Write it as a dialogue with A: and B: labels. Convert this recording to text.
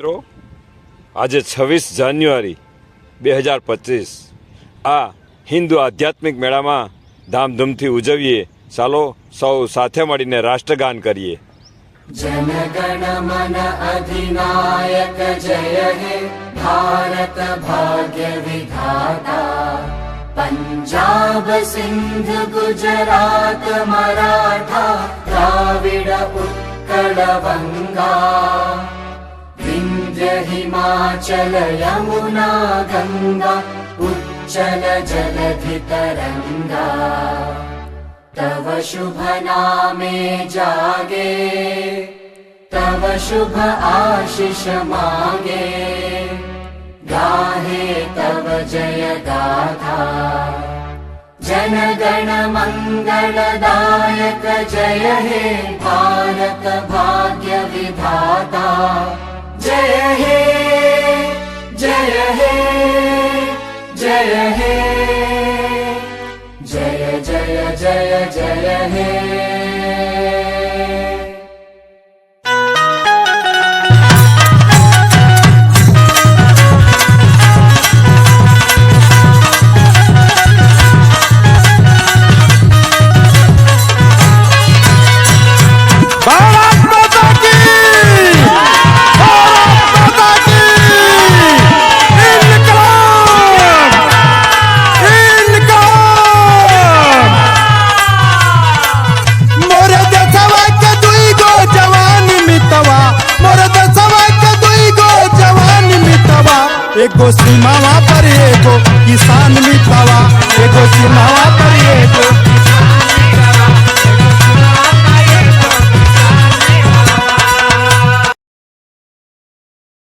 A: મિત્રો, આજે છવ્વીસ જાન્યુઆરી બે હજાર પચીસ. આ હિન્દુ આધ્યાત્મિક મેળામાં ધામધૂમથી ઉજવીએ. ચાલો સૌ સાથે મળીને રાષ્ટ્રગાન કરીએ.
B: પંજાબ સિંધ ગુજરાત મરાઠા, દ્રાવિડ ઉત્કળ બંગા विन्ध्य हिमाचल यमुना गङ्गा उच्चल जलधि तरङ्गा तव शुभ नामे जागे तव शुभ आशिष मागे। गाहे तव जय गाथा। जनगण मङ्गलदायक जय हे भारत भाग्य
C: જય હે જય હે જય હે જય જય જય જય હે ego se mala pare ego